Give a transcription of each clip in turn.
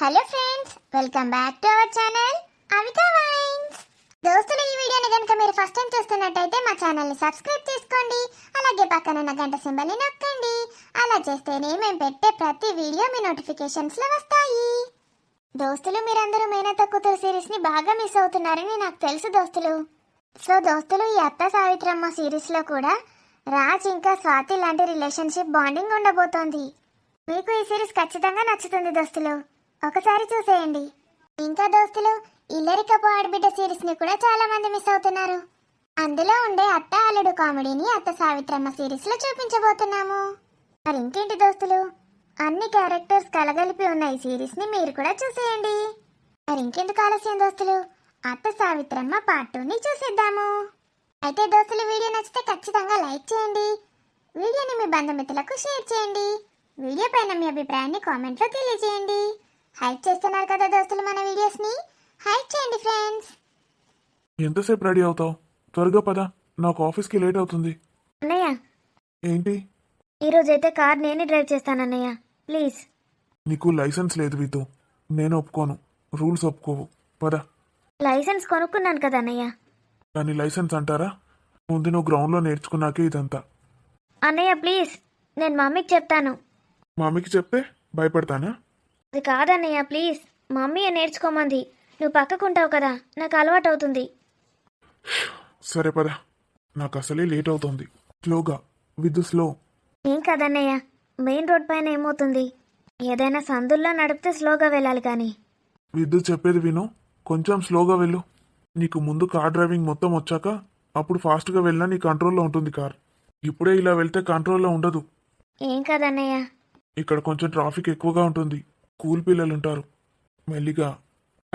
Hello friends welcome back to our channel Avika wines. దోస్తులు ఈ వీడియోని కనుక మీరు ఫస్ట్ టైం చూస్తున్నట్టయితే మా ఛానల్ని సబ్స్క్రైబ్ చేసుకోండి అలాగే పక్కన ఉన్న గంట సింబల్ని నొక్కండి. అలా చేస్తేనే మేము పెట్టే ప్రతి వీడియో మీ నోటిఫికేషన్స్లో వస్తాయి. దోస్తులు మీరందరూ మేనత కూతురు సిరీస్ని బాగా మిస్ అవుతున్నారని నాకు తెలుసు దోస్తులు. సో దోస్తులు ఈ అత్త సావిత్రమ్మ సిరీస్లో కూడా రాజ్ ఇంకా స్వాతి లాంటి రిలేషన్షిప్ బాండింగ్ ఉండబోతోంది. మీకు ఈ సిరీస్ ఖచ్చితంగా నచ్చుతుంది దోస్తులు. ఒకసారి చూసేయండి. ఇంకా దోస్తులు ఇల్లరికపు ఆడబిడ్డ సిరీస్ని కూడా చాలా మంది మిస్ అవుతున్నారు. అందులో ఉండే అత్త అల్లుడు కామెడీని అత్త సావిత్రమ్మ సిరీస్లో చూపించబోతున్నాము. మరి ఇంకేంటి దోస్తులు? అన్ని క్యారెక్టర్స్ కలగలిపి ఉన్న ఈ సిరీస్ని మీరు కూడా చూసేయండి. మరి ఇంకెందుకు ఆలస్యం దోస్తులు? అత్త సావిత్రమ్మ పార్ట్ టూని చూసేద్దాము. అయితే దోస్తులు వీడియో నచ్చితే ఖచ్చితంగా లైక్ చేయండి. వీడియోని మీ బంధుమిత్రులకు షేర్ చేయండి. వీడియో పైన మీ అభిప్రాయాన్ని కామెంట్లో తెలియజేయండి. హైప్ చేస్తున్నారు కదా దోస్తులు మన వీడియోస్ని. హైప్ చేయండి ఫ్రెండ్స్. ఎంతసేపు రెడీ అవుతావు? త్వరగా పద. నాకు ఆఫీస్కి లేట్ అవుతుంది. అన్నయ్య. ఏంటి? ఈరోజు అయితే కార్ నేనే డ్రైవ్ చేస్తానన్నయ్య ప్లీజ్. నీకు లైసెన్స్ లేదు వీతు. నేను ఒప్పుకోను. రూల్స్ ఒప్పుకోవు. పద. లైసెన్స్ కొనుక్కున్నాను కదా అన్నయ్య. దాన్ని లైసెన్స్ అంటారా? ముందు నువ్వు గ్రౌండ్లో నేర్చుకున్నాకే ఇదంతా. అన్నయ్య ప్లీజ్. నేను మమ్మీకి చెప్తాను. మమ్మీకి చెప్తే భయపడతానా? అది కాదన్నయ్య ప్లీజ్. మమ్మీ నేర్చుకోమంది. నువ్వు పక్కకుంటావు కదా నాకు అలవాటు అవుతుంది సరే పద. నాకు అసలే లేట్ అవుతుంది స్లోగా విత్ స్లో. ఏం కాదన్నయ్య మెయిన్ రోడ్ పైన ఏమవుతుంది? ఏదైనా సందుల్లో నడిపితే స్లోగా వెళ్ళాలి కానీ. విద్దు చెప్పేది విను. కొంచెం స్లోగా వెళ్ళు. నీకు ముందు కార్ డ్రైవింగ్ మొత్తం వచ్చాక అప్పుడు ఫాస్ట్గా వెళ్ళినా నీ కంట్రోల్లో ఉంటుంది కార్. ఇప్పుడే ఇలా వెళ్తే కంట్రోల్లో ఉండదు. ఏం కాదన్నయ్య? ఇక్కడ కొంచెం ట్రాఫిక్ ఎక్కువగా ఉంటుంది. కూల్ పిల్లలు ఉంటారు. మెల్లిగా.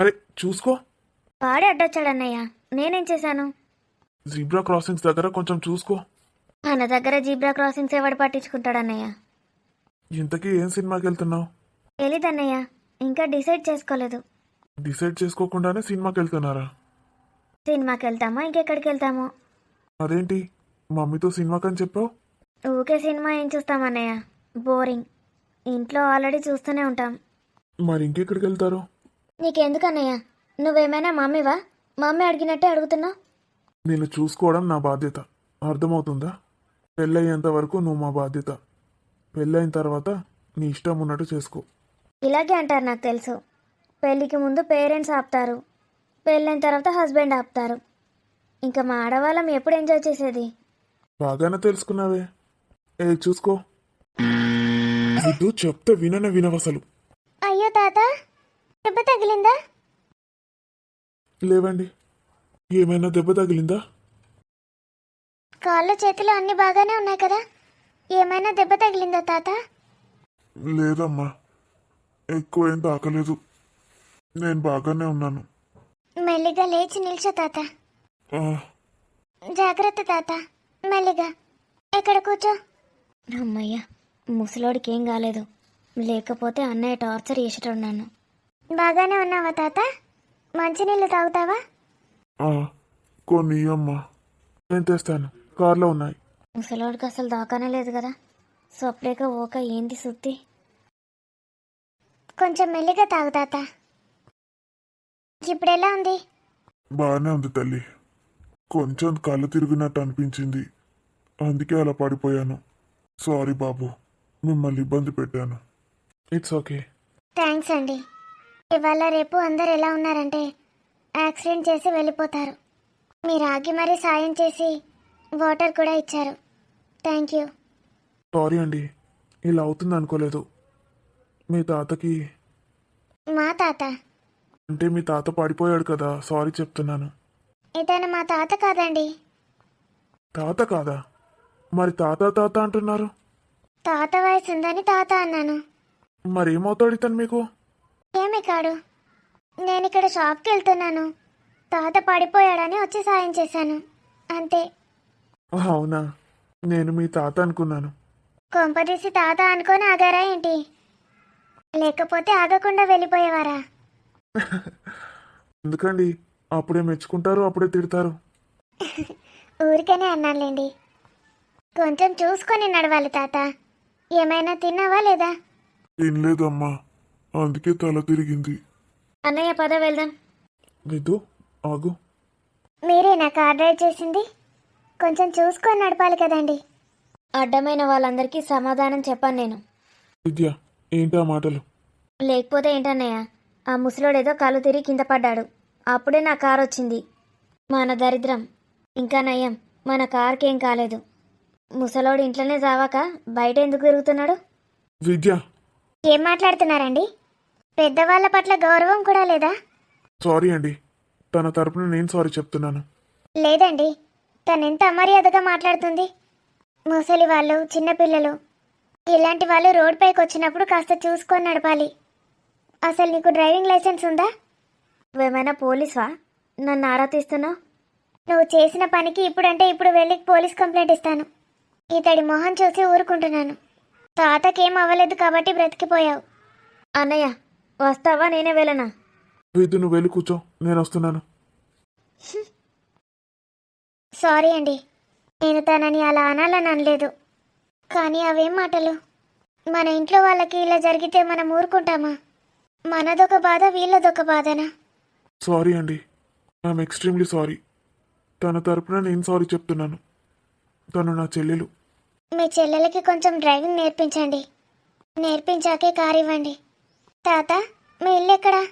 అరే చూసుకో. వాడే అడ్డొచ్చాడన్నయ్య. నేనేం చేశాను? జీబ్రా క్రాసింగ్స్ దగ్గర కొంచెం చూసుకో. మన దగ్గర జీబ్రా క్రాసింగ్స్ ఎవడు పట్టించుకుంటాడన్నయ్య? ఇంతకీ ఏం సినిమాకి వెళ్తున్నావు తెలీదన్నయ్య. ఇంకా డిసైడ్ చేసుకోలేదు. డిసైడ్ చేసుకోకుండానే సినిమాకి వెళ్తున్నారా సినిమాకి వెళ్తామో ఇంకెక్కడికి వెళ్తామో అదేంటి? మమ్మీతో సినిమాకని చెప్పావు? ఊకే సినిమా ఏం చూస్తామన్నయ్య? బోరింగ్. ఇంట్లో ఆల్రెడీ చూస్తూనే ఉంటాం. మరి ఇంకెక్కడికి వెళ్తారు? నీకెందుకన్నయ్య? నువ్వేమైనా మమ్మీవా మమ్మీ అడిగినట్టే అడుగుతున్నావు నేను చూసుకోవడం నా బాధ్యత. అర్థమవుతుందా? పెళ్ళయ్యేంత వరకు నువ్వు మా బాధ్యత. పెళ్ళైన తర్వాత నీ ఇష్టం ఉన్నట్టు చేసుకో. ఇలాగే అంటారు నాకు తెలుసు. పెళ్ళికి ముందు పేరెంట్స్ ఆపుతారు. పెళ్ళైన తర్వాత హస్బెండ్ ఆపుతారు. ఇంకా మా ఆడవాళ్ళం ఎప్పుడు ఎంజాయ్ చేసేది? బాగానే తెలుసుకున్నావే. ఏ చూసుకో. చెప్తే విననే వినవసలు తాత? దెబ్బ తగిలిందా? లేవండి. ఏమైనా దెబ్బ తగిలిందా? కాళ్ళు చేతులు అన్ని బాగానే ఉన్నాయి కదా? ఏమైనా దెబ్బ తగిలిందా తాత? లేదమ్మా. ఎక్కువ ఏం తాకలేదు. నేను బాగానే ఉన్నాను. మెల్లిగా లేచి నిల్చో తాత. ఆ, జాగ్రత్త తాత. మెల్లిగా. ఎక్కడ కూర్చో? అమ్మయ్య ముసలోడికి ఏం కాలేదు. లేకపోతే అన్నయ్య టార్చర్ చేసేటున్నాను బాగానే ఉన్నావా తాత? మంచినీళ్ళు తాగుతావా? కొన్ని అమ్మా నేను తెస్తాను. కార్లో ఉన్నాయి. ముసలోడికి అసలు దాకానే లేదు కదా. సొప్పలేక ఓక ఏంది సుత్తి? కొంచెం మెల్లిగా తాగు తాత. ఇప్పుడు ఎలా ఉంది? బాగానే ఉంది తల్లి. కొంచెం కళ్ళు తిరిగినట్టు అనిపించింది. అందుకే అలా పడిపోయాను. సారీ బాబు మిమ్మల్ని ఇబ్బంది పెట్టాను. ఇట్స్ ఓకే థ్యాంక్స్ అండి ఇవాళ రేపు అందరు ఎలా ఉన్నారంటే యాక్సిడెంట్ చేసి వెళ్ళిపోతారు. మీరు ఆగి మరీ సాయం చేసి వాటర్ కూడా ఇచ్చారు. థ్యాంక్ యూ సారీ అండి ఇలా అవుతుంది అనుకోలేదు. మీ తాతకి మా తాత? అంటే మీ తాత పడిపోయాడు కదా సారీ చెప్తున్నాను. ఇతను మా తాత కాదండి. తాత కాదా? మరి తాత తాత అంటున్నారు? తాత వయసు ఉందని తాత అన్నాను. మరి ఏమవుతాడు ఇతను మీకు? ఏమి కాడు. నేను ఇక్కడ షాప్కి వెళ్తున్నాను. తాత పడిపోయాడని వచ్చి సాయం చేశాను. అంతే. అవునా? నేను మీ తాత అనుకున్నాను. కొంపదీసి తాత అనుకొని ఆగారా ఏంటి? లేకపోతే ఆగకుండా వెళ్ళిపోయేవారా? ఎందుకండి? అప్పుడే మెచ్చుకుంటారు అప్పుడే తిడతారు. ఊరికనే అన్నానులేండి. కొంచెం చూసుకొని నడవాలి తాత. ఏమైనా తిన్నావా లేదా? తినలేదమ్మా అందుకే తల తిరిగింది. అన్నయ్య పద వెళ్దాం. విద్దు ఆగు. మీరే నా కార్ డ్రైవ్ చేసింది? కొంచెం చూసుకొని నడపాలి కదండి. అడ్డమైన వాళ్ళందరికీ సమాధానం చెప్పాను నేను. విద్య ఏంటి ఆ మాటలు? లేకపోతే ఏంటన్నయ్య ఆ ముసలోడేదో కళ్ళు తిరిగి కింద పడ్డాడు. అప్పుడే నా కార్ వచ్చింది. మన దరిద్రం ఇంకా నయం. మన కార్కి ఏం కాలేదు. ముసలోడు ఇంట్లోనే జావాక బయట ఎందుకు తిరుగుతున్నాడు? విద్య ఏం మాట్లాడుతున్నారండి? పెద్దవాళ్ళ పట్ల గౌరవం కూడా లేదా? సారీ అండి. తన తరపున నేను సారీ చెప్తున్నాను. లేదండి. తను ఎంత అమర్యాదగా మాట్లాడుతుంది? ముసలి వాళ్ళు చిన్నపిల్లలు ఇలాంటి వాళ్ళు రోడ్ పైకి వచ్చినప్పుడు కాస్త చూసుకొని నడపాలి. అసలు నీకు డ్రైవింగ్ లైసెన్స్ ఉందా? నువ్వేమైనా పోలీస్వా నన్ను ఆరా తీస్తున్నావు? నువ్వు చేసిన పనికి ఇప్పుడంటే ఇప్పుడు వెళ్ళి పోలీస్ కంప్లైంట్ ఇస్తాను. ఇతడి మొహం చూసి ఊరుకుంటున్నాను. తాతకేం అవ్వలేదు కాబట్టి బ్రతికిపోయావు. అన్నయ్య వస్తావా? నేనే వెళ్ళనా? విద్య నువ్వు వెళ్ళి కూర్చో. నేను వస్తున్నాను. సారీ అండి. నేను తనని అలా అనాలని అనలేదు. కానీ అవేం మాటలు? మన ఇంట్లో వాళ్ళకి ఇలా జరిగితే మనం ఊరుకుంటామా? మనదొక బాధ వీళ్ళదొక బాధనా? సారీ అండి. I'm extremely sorry. తన తరపున నేను సారీ చెప్తున్నాను. తను నా చెల్లెలు. మీ చెల్లెలకి కొంచెం డ్రైవింగ్ నేర్పించండి. నేర్పించాకే కారు ఇవ్వండి. తాత మీ ఇల్లు ఎక్కడా?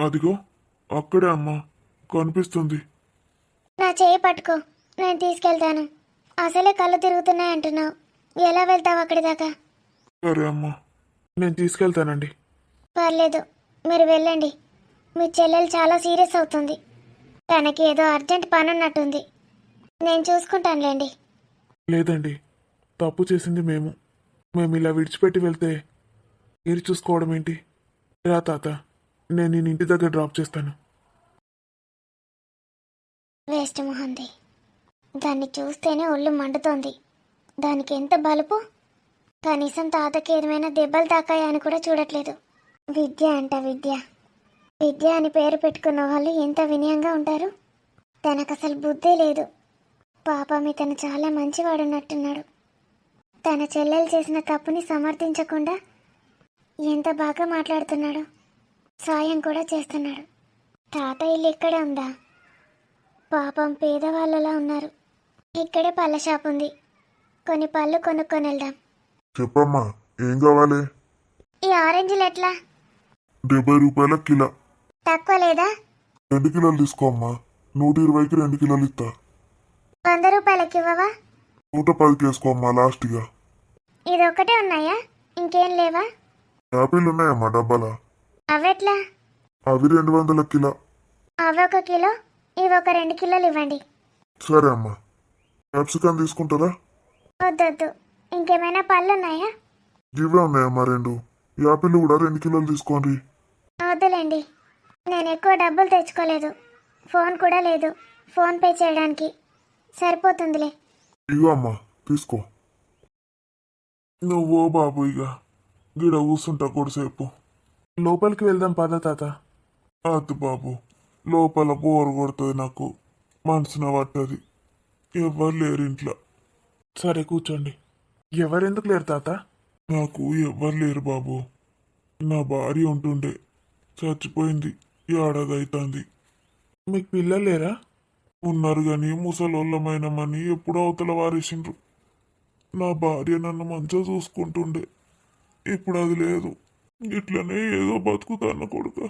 అదిగో అక్కడే అమ్మా. కనిపిస్తుంది. నా చేయి పట్టుకో. నేను తీసుకెళ్తాను. అసలే కళ్ళు తిరుగుతున్నాయి అంటున్నావు. ఎలా వెళ్తావు అక్కడి దాకా? సరే అమ్మా. నేను తీసుకెళ్తానండి. పర్లేదు. మీరు వెళ్ళండి. మీ చెల్లెలు చాలా సీరియస్ అవుతుంది. తనకి ఏదో అర్జెంట్ పని ఉన్నట్టుంది నేను చూసుకుంటానులేండి. లేదండి. తప్పు చేసింది మేము. మేము ఇలా విడిచిపెట్టి వెళ్తే మీరు చూసుకోవడం ఏంటి? రా తాత నేను నేను ఇంటి దగ్గర డ్రాప్ చేస్తాను. వేస్ట్ మొహంది. దాన్ని చూస్తేనే ఒళ్ళు మండుతోంది. దానికి ఎంత బలుపు? కనీసం తాతకి ఏమైనా దెబ్బలు తాకాయని అని కూడా చూడట్లేదు. విద్య అంట విద్య. విద్య అని పేరు పెట్టుకున్న వాళ్ళు ఎంత వినయంగా ఉంటారు? తనకు అసలు బుద్ధే లేదు. పాపం ఇతను చాలా మంచివాడున్నట్టున్నాడు. తన చెల్లెలు చేసిన తప్పుని సమర్థించకుండా ఎంత బాగా మాట్లాడుతున్నాడు సాయం కూడా చేస్తున్నాడు. తాత ఇల్లు ఇక్కడే ఉందా? పాపం పేదవాళ్ళలా ఉన్నారు. ఇక్కడే పళ్ళ షాప్ ఉంది. కొన్ని పళ్ళు కొనుక్కొని వెళ్దాం. చెప్పమ్మా ఏం కావాలి? ఈ ఆరెంజ్లు ఎట్లా? డెబ్బై రూపాయల కిలో. తక్కువ లేదా? రెండు కిలోలు తీసుకోమ్మా. నూట ఇరవైకి రెండు కిలోలు ఇస్తా. వంద రూపాయలకి ఇవ్వవా? నూట పదికి వేసుకోమ్మా లాస్ట్గా. ఇది ఒకటే ఉన్నాయా? ఇంకేం లేవా? యాపిల్ ఉన్నాయమ్మా డబ్బాలా? అవెట్లా అవి రెండు వందల కిలో. అవి ఒక కిలో ఇవి ఒక రెండు కిలోలు ఇవ్వండి. సరే అమ్మా. క్యాప్సికమ్ తీసుకుంటారా? వద్దొద్దు. ఇంకేమైనా పళ్ళు ఉన్నాయా ఇవే ఉన్నాయమ్మా రెండు. యాపిల్ కూడా రెండు కిలోలు తీసుకోండి. వద్దులేండి. నేను ఎక్కువ డబ్బులు తెచ్చుకోలేదు. ఫోన్ కూడా లేదు. ఫోన్ పే చేయడానికి. సరిపోతుందిలే. ఇగో అమ్మా తీసుకో. నువ్వో బాబు ఇక గిడ కూర్చుంటా కొడుసేపు లోపలికి వెళ్దాం పద తాత. అద్దు బాబు లోపల బోరు కొడుతుంది నాకు. మనసున పట్టది ఎవరు లేరు ఇంట్లో. సరే కూర్చోండి. ఎవరెందుకు లేరు తాత? నాకు ఎవరు లేరు బాబు. నా భార్య ఉంటుండే. చచ్చిపోయింది. ఏడాది అవుతుంది మీకు పిల్లలు లేరా? ఉన్నారు కానీ ముసలోళ్ళమైనమని ఎప్పుడో అవతల వారేసిండ్రు. నా భార్య నన్ను మంచిగా చూసుకుంటుండే. ఇప్పుడు అది లేదు. ఇట్లనే ఏదో బతుకుతాన్న కొడుక.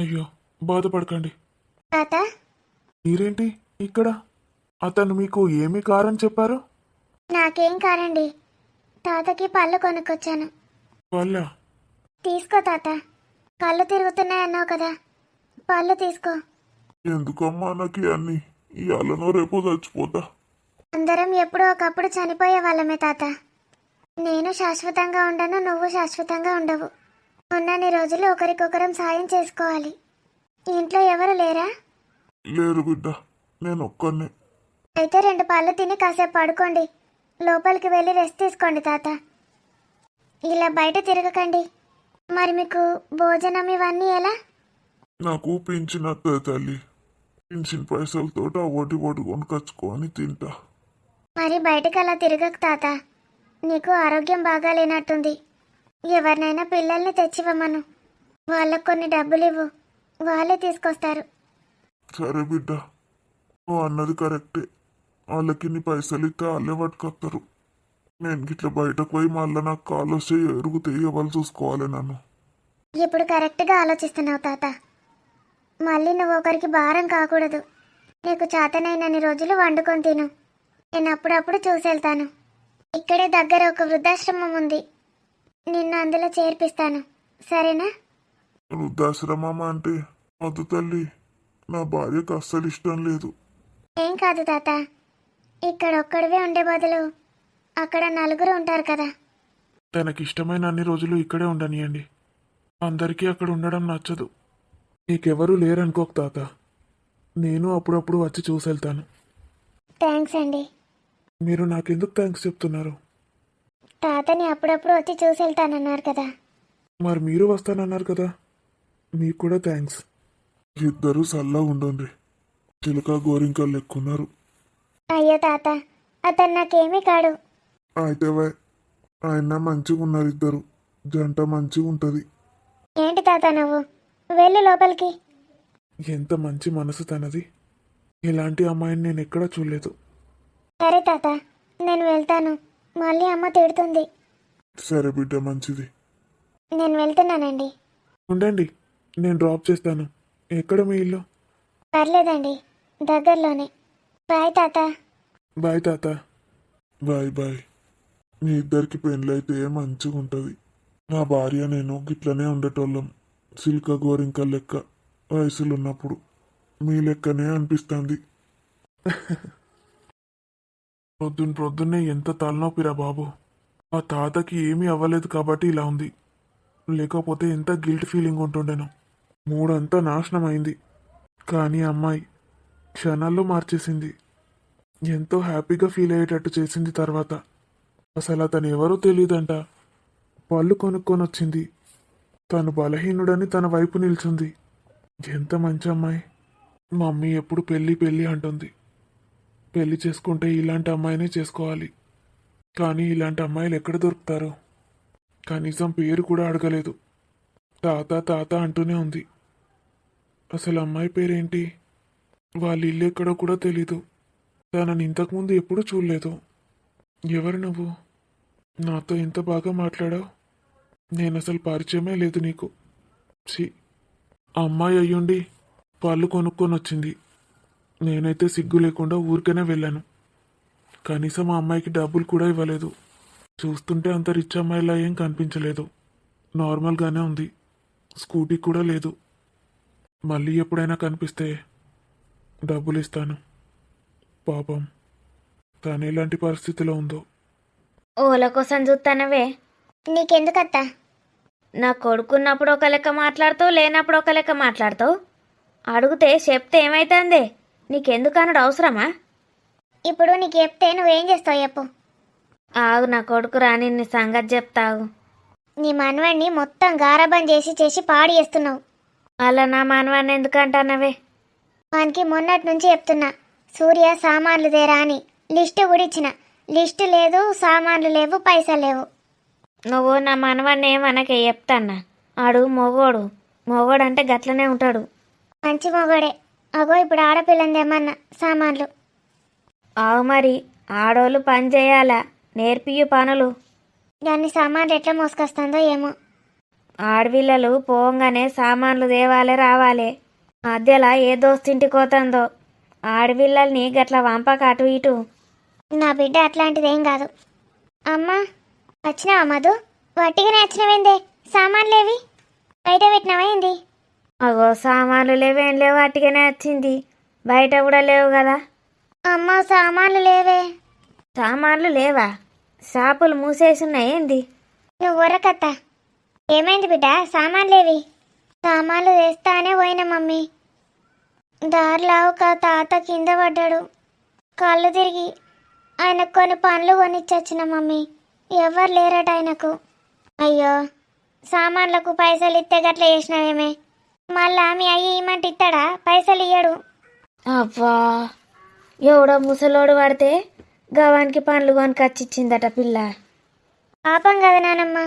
అయ్యో బాధపడకండి. తాత? మీరేంటి ఇక్కడ? అతను మీకు ఏమి కారం చెప్పారు? నాకేం కారండి. తాతకి పళ్ళు కొనుక్కొచ్చాను. వాళ్ళ తీసుకో తాత. కళ్ళు తిరుగుతున్నాయన్నావు కదా. పళ్ళు తీసుకో. ఎందుకమ్మా నాకు అన్ని? ఇవాళనో రేపో చచ్చిపోతా. అందరం ఎప్పుడో ఒకప్పుడు చనిపోయే వాళ్ళమే తాత. నేను శాశ్వతంగా ఉండను నువ్వు శాశ్వతంగా ఉండవు. ఉన్నన్ని రోజులు ఒకరికొకరం సాయం చేసుకోవాలి. ఇంట్లో ఎవరు లేరా? లేరు బిడ్డ నేను ఒక్కనే అయితే రెండు పళ్ళు తిని కాసేపు పడుకోండి. లోపలికి వెళ్ళి రెస్ట్ తీసుకోండి తాత. ఇలా బయట తిరగకండి. మరి మీకు భోజనం ఇవన్నీ ఎలా? నాకు పింఛన్ తల్లి. పింఛన్ పైసలతో ఒకటి ఒకటి కొనుకొచ్చుకొని తింటా. మరి బయటకు అలా తిరగకు తాత. నీకు ఆరోగ్యం బాగా లేనట్టుంది ఎవరినైనా పిల్లల్ని తెచ్చివ్వమను. వాళ్ళకు కొన్ని డబ్బులు ఇవ్వు వాళ్ళే తీసుకొస్తారు. సరే బిడ్డ. నువ్వు అన్నది కరెక్టే. వాళ్ళకి నీ పైసలు ఇస్తే వాళ్ళే పట్టుకొస్తారు నేను గిట్ల బయటకు పోయి మళ్ళీ నాకు కాలు వస్తే ఎరుగుతే ఎవరు చూసుకోవాలి నన్ను. ఇప్పుడు కరెక్ట్గా ఆలోచిస్తున్నావు తాత. మళ్ళీ నువ్వు ఒకరికి భారం కాకూడదు. నీకు చేతనైనన్ని రోజులు వండుకొని తిను. నేను అప్పుడప్పుడు చూసెళ్తాను. ఇక్కడే దగ్గర ఒక వృద్ధాశ్రమం ఉంది. నిన్ను అందులో చేర్పిస్తాను. సరేనా? వృద్ధాశ్రమం అంటే వద్దు తల్లి. నా భార్యకు అస్సలు ఇష్టం లేదు. ఏం కాదు తాత. ఇక్కడ ఒక్కడివే ఉండే బదులు అక్కడ నలుగురు ఉంటారు కదా. తనకి ఇష్టమైన అన్ని రోజులు ఇక్కడే ఉండనియండి. అందరికీ అక్కడ ఉండడం నచ్చదు. నీకెవరూ లేరనుకోక తాత. నేను అప్పుడప్పుడు వచ్చి చూసెళ్తాను. థ్యాంక్స్ అండి. మీరు నాకెందుకు థ్యాంక్స్ చెప్తున్నారు? తాతని అప్పుడప్పుడు వచ్చి చూసెళ్తానన్నారు కదా. మరి మీరు వస్తానన్నారు కదా. మీకు కూడా థ్యాంక్స్. ఇద్దరు సల్లా ఉండండి. చిలక గోరింకలు ఎక్కున్నారు. అయ్యో తాత అతను నాకేమీ కాడు. అయితే వై ఆయన మంచిగా ఉన్నారు ఇద్దరు జంట మంచిగా ఉంటుంది ఏంటి తాత నువ్వు? వెళ్ళు లోపలికి. ఎంత మంచి మనసు తనది. ఇలాంటి అమ్మాయిని నేను ఎక్కడా చూడలేదు. సరే తాత నేను వెళ్తాను. మళ్ళీ అమ్మ తిడుతుంది. సరే బిడ్డ మంచిది. నేను వెళ్తున్నానండి. ఉండండి నేను డ్రాప్ చేస్తాను. ఎక్కడ మీ ఇల్లు? పర్లేదండి దగ్గరలోనే. బాయ్ తాత. బాయ్ తాత. Bye bye. మీ ఇద్దరికి పెళ్ళైతే మంచిగా ఉంటుంది నా భార్య నేను గిట్లనే ఉండేటోళ్ళం. సిల్క గోరింక లెక్క వయసులున్నప్పుడు మీ లెక్కనే అనిపిస్తుంది. పొద్దున్న పొద్దున్నే ఎంత తలనొప్పిరా బాబు. ఆ తాతకి ఏమీ అవ్వలేదు కాబట్టి ఇలా ఉంది. లేకపోతే ఎంత గిల్ట్ ఫీలింగ్ ఉంటుండేను. మూడంతా నాశనం అయింది కానీ అమ్మాయి క్షణాల్లో మార్చేసింది. ఎంతో హ్యాపీగా ఫీల్ అయ్యేటట్టు చేసింది తర్వాత. అసలు అతను ఎవరో తెలియదంట పళ్ళు కొనుక్కొని వచ్చింది తను బలహీనుడని తన వైపు నిల్చుంది. ఎంత మంచి అమ్మాయి. మమ్మీ ఎప్పుడు పెళ్ళి పెళ్ళి అంటుంది. పెళ్ళి చేసుకుంటే ఇలాంటి అమ్మాయినే చేసుకోవాలి. కానీ ఇలాంటి అమ్మాయిలు ఎక్కడ దొరుకుతారు? కనీసం పేరు కూడా అడగలేదు. తాత తాత అంటూనే ఉంది. అసలు అమ్మాయి పేరేంటి? వాళ్ళ ఇల్లు ఎక్కడో కూడా తెలీదు. తనని ఇంతకుముందు ఎప్పుడూ చూడలేదు. ఎవరు నువ్వు? నాతో ఎంత బాగా మాట్లాడావు. నేను అసలు పరిచయమే లేదు నీకు ఛీ ఆ అమ్మాయి అయ్యుండి పళ్ళు కొనుక్కొని వచ్చింది నేనైతే సిగ్గు లేకుండా ఊరికనే వెళ్ళాను కనీసం ఆ అమ్మాయికి డబ్బులు కూడా ఇవ్వలేదు చూస్తుంటే అంత రిచ్ అమ్మాయిలా ఏం కనిపించలేదు నార్మల్గానే ఉంది స్కూటీ కూడా లేదు మళ్ళీ ఎప్పుడైనా కనిపిస్తే డబ్బులు ఇస్తాను పాపం తను ఎలాంటి పరిస్థితిలో ఉందో ఓల కోసం చూస్తానవే నీకెందుకత్తా? నా కొడుకున్నప్పుడు ఒక లెక్క మాట్లాడుతావు లేనప్పుడు ఒక లెక్క మాట్లాడతావు? అడిగితే చెప్తే ఏమైతుందే? నీకెందుకు అనడు అవసరమా? ఇప్పుడు నీకు చెప్తే నువ్వేం చేస్తావు చెప్పు. ఆగు నా కొడుకు రాని నీ సంగతి చెప్తావు. నీ మనవడిని మొత్తం గారాబం చేసి చేసి పాడు చేస్తున్నావు. అలా నా మనవాడిని ఎందుకంటానవే వానికి మొన్నటి నుంచి చెప్తున్నా సూర్య సామాన్లు తేరా అని. లిస్టు కూడా ఇచ్చిన. లిస్టు లేదు సామాన్లు లేవు పైసలు లేవు. నువ్వు నా మనవాడిని ఏమనకే చెప్తాన్నా. ఆడు మొగోడు. మొగోడు అంటే గట్లనే ఉంటాడు. మంచి మొగడే. అగో ఇప్పుడు ఆడపిల్లంది ఏమన్నా సామాన్లు. ఆవు మరి ఆడోళ్ళు పని చేయాలా? నేర్పియు పనులు. దాన్ని సామాన్లు ఎట్లా మోసుకొస్తుందో ఏమో. ఆడపిల్లలు పోంగానే సామాన్లు తేవాలే రావాలే. మధ్యలో ఏ దోస్తింటికి పోతుందో ఆడపిల్లల్ని గట్ల వంపక అటు ఇటు. నా బిడ్డ అట్లాంటిది కాదు. అమ్మా వచ్చినావా మధు? వట్టిగానే వచ్చినవేందే? సామాన్లేవి? బయట పెట్టినావా ఏంది? అగో సామాన్లు లేవేం లేవు అట్టుగానే వచ్చింది. బయట కూడా లేవు కదా. అమ్మ సామాన్లు లేవే. సామాన్లు లేవా? షాపులు మూసేసున్నాయి ఏంది? నువ్వు ఊరకత్త. ఏమైంది బిడ్డ? సామాన్లేవి? సామాన్లు తెస్తానే పోయిన మమ్మీ. దారిలో ఒక తాత కింద పడ్డాడు. కళ్ళు తిరిగి ఆయనకు కొన్ని పనులు కొనిచ్చొచ్చిన మమ్మీ. ఎవరు లేరట ఆయనకు? అయ్యో సామాన్లకు పైసలు ఇస్తే గట్ల చేసినావేమే? మళ్ళా మీ అయ్యి ఇమ్మంటే ఇస్తాడా పైసలు ఇయ్యడు. అవ్వా ఎవడో ముసలోడు పడితే గవానికి పండ్లు కొనుకొచ్చిచ్చిందట పిల్ల. పాపం కదా నానమ్మ.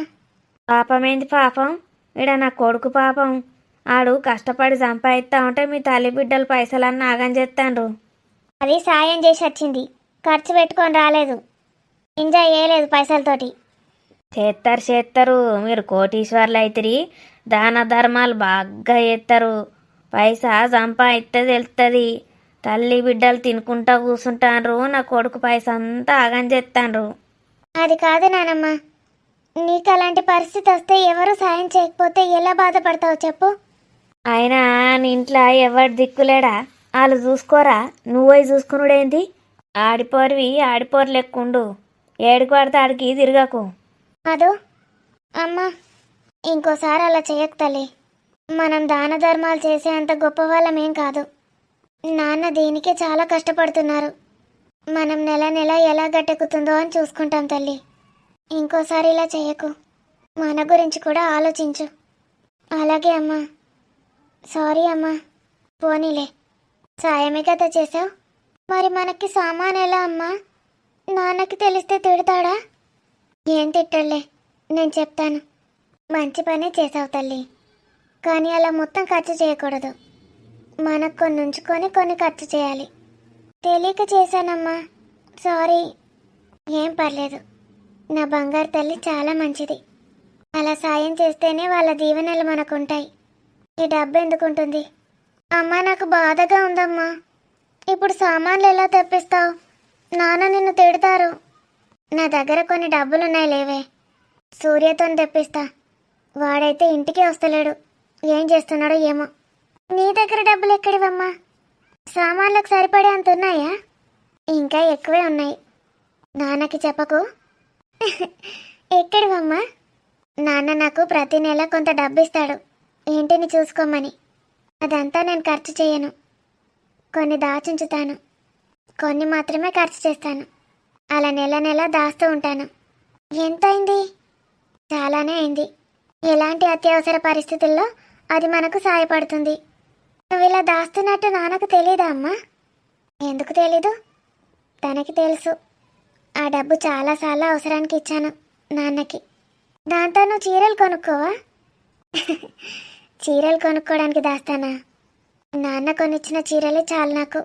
పాపమేంది పాపం? ఈడ నా కొడుకు పాపం. ఆడు కష్టపడి సంపాదిస్తా ఉంటే మీ తల్లి బిడ్డలు పైసలన్నీ ఆగం చేస్తాండ్రు అది సాయం చేసి వచ్చింది. ఖర్చు పెట్టుకొని రాలేదు. ఎంజాయ్ చేయలేదు పైసలతోటి. చేస్తారు చేస్తారు మీరు కోటీశ్వర్లు అవుతారు దాన ధర్మాలు బాగా చేస్తారు పైసా సంపాదిస్తే తెలుస్తుంది తల్లి బిడ్డలు తినుకుంటా కూర్చుంటాండ్రు నా కొడుకు పైసా అంతా ఆగం చేస్తాండ్రు అది కాదు నానమ్మ. నీకు అలాంటి పరిస్థితి వస్తే ఎవరు సాయం చేయకపోతే ఎలా బాధపడతావు చెప్పు? అయినా నీ ఇంట్లో ఎవరి దిక్కులేడా? వాళ్ళు చూసుకోరా? నువ్వై చూసుకునుడేంది? ఆడిపోరివి ఆడిపోరు లెక్కుండు ఏడికి పడితే ఆడికి తిరగకు. అదు అమ్మా ఇంకోసారి అలా చేయకు తల్లి మనం దాన ధర్మాలు చేసే అంత గొప్ప వాళ్ళమేం కాదు. నాన్న దీనికే చాలా కష్టపడుతున్నారు. మనం నెల నెల ఎలా గట్టెక్కుతుందో అని చూసుకుంటాం తల్లి. ఇంకోసారి ఇలా చేయకు. మన గురించి కూడా ఆలోచించు. అలాగే అమ్మా. సారీ అమ్మా. పోనీలే. సాయమే కదా చేసావు? మరి మనకి సామాన్ ఎలా అమ్మా? నాన్నకి తెలిస్తే తిడతాడా? ఏం తిట్టలే నేను చెప్తాను. మంచి పనే చేసావు తల్లి. కానీ అలా మొత్తం ఖర్చు చేయకూడదు. మనకు కొన్ని ఉంచుకొని కొన్ని ఖర్చు చేయాలి. తెలియక చేశానమ్మా. సారీ. ఏం పర్లేదు. నా బంగారు తల్లి చాలా మంచిది. అలా సాయం చేస్తేనే వాళ్ళ దీవెనలు మనకుంటాయి. ఈ డబ్బు ఎందుకుంటుంది? అమ్మా నాకు బాధగా ఉందమ్మా. ఇప్పుడు సామాన్లు ఎలా తెప్పిస్తావు? నాన్న నిన్ను తిడతారు. నా దగ్గర కొన్ని డబ్బులున్నాయి లేవే. సూర్యతో తెప్పిస్తా. వాడైతే ఇంటికి వస్తలేడు. ఏం చేస్తున్నాడో ఏమో. నీ దగ్గర డబ్బులు ఎక్కడివమ్మా? సామాన్లకు సరిపడే అంత ఉన్నాయా ఇంకా ఎక్కువే ఉన్నాయి. నాన్నకి చెప్పకు. ఎక్కడివమ్మా? నాన్న నాకు ప్రతి నెల కొంత డబ్బు ఇస్తాడు ఇంటిని చూసుకోమని. అదంతా నేను ఖర్చు చేయను. కొన్ని దాచుంచుతాను. కొన్ని మాత్రమే ఖర్చు చేస్తాను. అలా నెల నెల దాస్తూ ఉంటాను. ఎంత అయింది చాలానే అయింది. ఎలాంటి అత్యవసర పరిస్థితుల్లో అది మనకు సహాయపడుతుంది నువ్వు ఇలా దాస్తున్నట్టు నాన్నకు తెలీదా అమ్మా? ఎందుకు తెలీదు? తనకి తెలుసు. ఆ డబ్బు చాలాసార్లు అవసరానికి ఇచ్చాను నాన్నకి. దాంతో నువ్వు చీరలు కొనుక్కోవా? చీరలు కొనుక్కోవడానికి దాస్తానా? నాన్న కొనిచ్చిన చీరలే చాలు నాకు.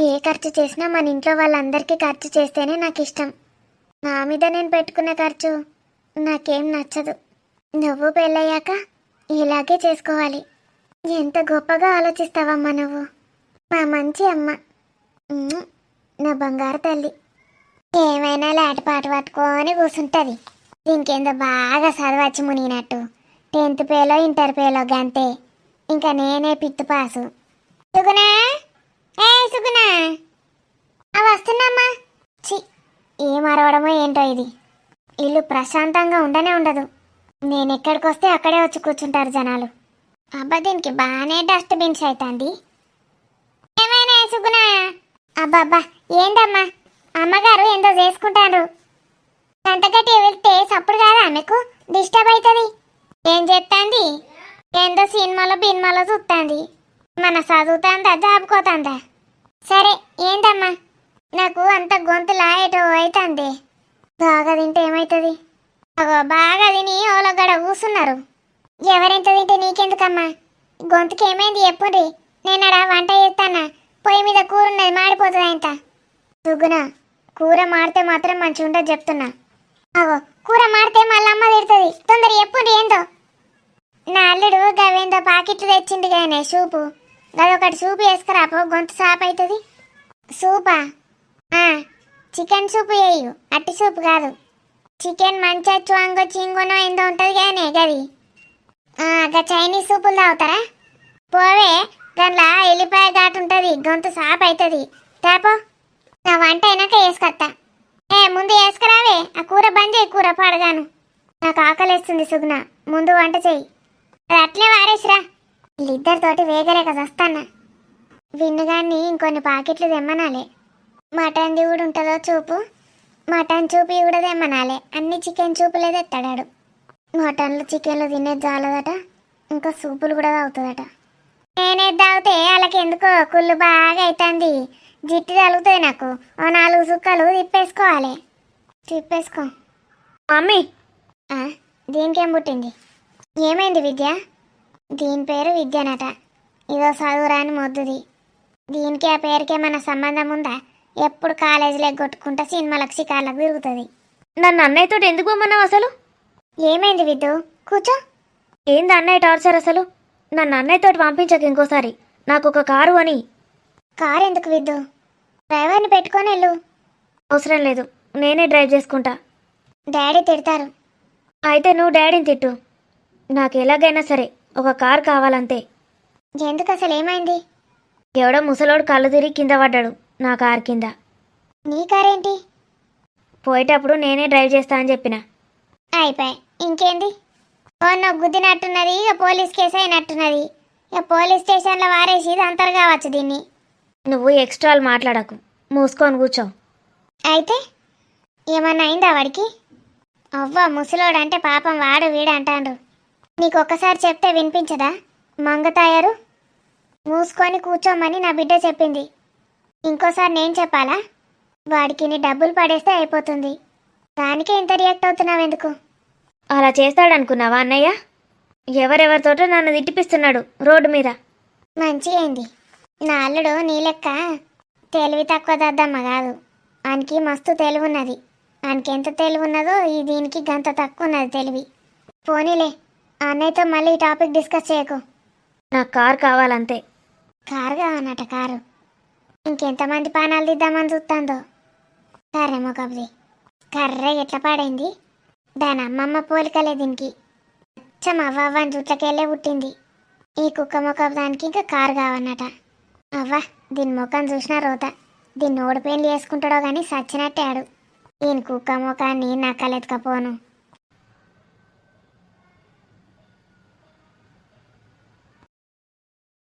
ఏ ఖర్చు చేసినా మన ఇంట్లో వాళ్ళందరికీ ఖర్చు చేస్తేనే నాకు ఇష్టం. నా మీద నేను పెట్టుకున్న ఖర్చు నాకేం నచ్చదు. నువ్వు పెళ్ళయ్యాక ఇలాగే చేసుకోవాలి. ఎంత గొప్పగా ఆలోచిస్తావమ్మా నువ్వు. మా మంచి అమ్మ. నా బంగారు తల్లి. ఏమైనా లాటపాటు పట్టుకొని కూర్చుంటుంది దీనికేందో బాగా చదవచ్చు మునిగినట్టు. టెన్త్ పేలో ఇంటర్ పేలో గంతే. ఇంకా నేనే పిత్తు పాసు. ఏ సుగునా అవి వస్తున్నామ్మా. చి ఏం అరవడమో ఏంటో ఇది. ఇల్లు ప్రశాంతంగా ఉండనే ఉండదు. నేను ఎక్కడికి వస్తే అక్కడే వచ్చి కూర్చుంటారు జనాలు. అబ్బా దీనికి బాగానే డస్ట్బిన్స్ అవుతుంది ఏమైనా సుగునా అబ్బబ్బా ఏందమ్మా? అమ్మగారు ఏందో చేసుకుంటారు. గంటగట్టి వెళ్తే సప్పుడు కాదా ఆమెకు డిస్టర్బ్ అవుతుంది. ఏం చేస్తాంది ఏందో సినిమాలో బిన్మాలో చూస్తుంది మన చదువుతాందా జాబుకోతాందా సరే ఏంటమ్మా? నాకు అంత గొంతులా ఏటో అవుతుంది బాగా తింటే ఏమవుతుంది అగో బాగా తిని ఓలగడ కూసున్నారు ఎవరెంత తింటే నీకెందుకమ్మా? గొంతుకి ఏమైంది చెప్పుండ్రి నేను ఆడ వంట చేస్తానా? పొయ్యి మీద కూర ఉన్నది మాడిపోతుంది ఇంత? సుగుణ కూర మాడితే మాత్రం మంచిగా ఉంటుంది చెప్తున్నా. అగో కూర మాడితే మళ్ళీ అమ్మ తిడుతుంది. తొందర చెప్పుండ్రి ఏందో? నా అల్లుడు గవేందో పాకెట్లు తెచ్చింది కానీ సూపు. అది ఒకటి సూప్ వేసుకురా పో గొంతు సాప్? అవుతుంది సూపా చికెన్ సూప్ వేయు. అట్టి సూప్ కాదు. చికెన్ మంచిగా చుంగో చింగునో ఏందో ఉంటుంది కానీ గది. గా చైనీస్ సూపులు తాగుతారా? పోవే దాంట్లో ఎల్లిపాయ ఘాటు ఉంటుంది గొంతు సాప్ అవుతుంది తాపో నా వంట అయినాక వేసుకొస్తా ఏ ముందు వేసుకురావే ఆ కూర బంద్ చేయి కూర పాడగాను. నాకు ఆకలేస్తుంది సుగుణ ముందు వంట చెయ్యి అది అట్లే వారేసిరా. వీళ్ళిద్దరితోటి వేగలేక వస్తానా విన్నుగాన్ని ఇంకొన్ని పాకెట్లు తెమ్మనాలే. మటన్ది కూడా ఉంటుందో చూపు. మటన్ చూపు కూడా తెమ్మనాలే. అన్ని చికెన్ చూపులే తెస్తాడాడు మటన్లు చికెన్లు తినేది చాలదట. ఇంకా సూపులు కూడా తాగుతుందట. నేనేది తాగితే వాళ్ళకి ఎందుకో కుళ్ళు బాగా అవుతుంది జిట్టు తగులుతుంది నాకు. ఓ నాలుగు సుక్కలు తిప్పేసుకోవాలి. తిప్పేసుకో. మమ్మీ. దీనికేం పుట్టింది? ఏమైంది విద్య? దీని పేరు విద్యనట. ఇదో చదువురాని మొద్దుది. దీనికి ఆ పేరుకి ఏమైనా సంబంధం ఉందా? ఎప్పుడు కాలేజీలో కొట్టుకుంటా సినిమాలకు షికార్లకు తిరుగుతుంది. నన్ను అన్నయ్యతో ఎందుకు పోమన్నావు అసలు? ఏమైంది విద్దు? కూర్చో. ఏంది అన్నయ్య టార్చర్ అసలు? నన్ను అన్నయ్యతో పంపించక ఇంకోసారి. నాకు ఒక కారు అని. కారు ఎందుకు విద్దు? డ్రైవర్ని పెట్టుకొని వెళ్ళు. అవసరం లేదు. నేనే డ్రైవ్ చేసుకుంటా. డాడీ తిడతారు. అయితే నువ్వు డాడీని తిట్టు. నాకు ఎలాగైనా సరే. ఒక కారు కావాలంతే. ఎందుకు అసలు ఏమైంది? ఎవడో ముసలోడు కళ్ళు తిరిగి కింద పడ్డాడు నా కారు కింద. నీ కారేంటి? పోయేటప్పుడు నేనే డ్రైవ్ చేస్తా అని చెప్పిన. అయిపోయి ఇంకేంది? ఓ గుద్దినట్టున్నది ఇక పోలీస్ కేసు అయినట్టున్నది. ఇక పోలీస్ స్టేషన్లో వారేసి ఇది అంతరు కావచ్చు దీన్ని. నువ్వు ఎక్స్ట్రాలు మాట్లాడకు మూసుకొని కూర్చో. అయితే? ఏమన్నా అయిందా వాడికి? అవ్వ ముసలోడు అంటే పాపం వాడు వీడు అంటాండ్రు నీకు ఒక్కసారి చెప్తే వినిపించదా? మంగతాయారు మూసుకొని కూర్చోమని నా బిడ్డ చెప్పింది. ఇంకోసారి నేను చెప్పాలా? వాడికి నీ డబ్బులు పడేస్తే అయిపోతుంది. దానికే ఇంత రియాక్ట్ అవుతున్నావు ఎందుకు అలా చేస్తాడనుకున్నావా అన్నయ్య? ఎవరెవరితోటో నన్ను తిట్టిపిస్తున్నాడు రోడ్డు మీద. మంచిగా అయింది. నా అల్లుడు నీ లెక్క తెలివి తక్కువ దద్దమ్మ కాదు. ఆయనకి మస్తు తెలివి ఉన్నది ఆయనకి ఎంత తెలివి ఉన్నదో ఈ దీనికి గంత తక్కువ ఉన్నది తెలివి. పోనీలే. అన్నయ్యతో మళ్ళీ ఈ టాపిక్ డిస్కస్ చేయకు. నాకు కారు కావాలంతే. కారు కావన్నట కారు. ఇంకెంతమంది పానాలు దిద్దామని చూస్తుందో కర్రె మొకబ్ది కర్రె ఎట్లా పాడైంది? దాని అమ్మమ్మ పోలికలే దీనికి. అచ్చం అవ్వ జుట్లకెళ్ళే పుట్టింది. ఈ కుక్క మొకం దానికి ఇంకా కారు కావన్నట. అవ్వ దీని ముఖం చూసినా రోత. దీన్ని ఓడిపోయిన చేసుకుంటాడో కానీ సచ్చినట్టే ఆడు. ఈయన కుక్క ముఖాన్ని నక్కలెత్తుకపోను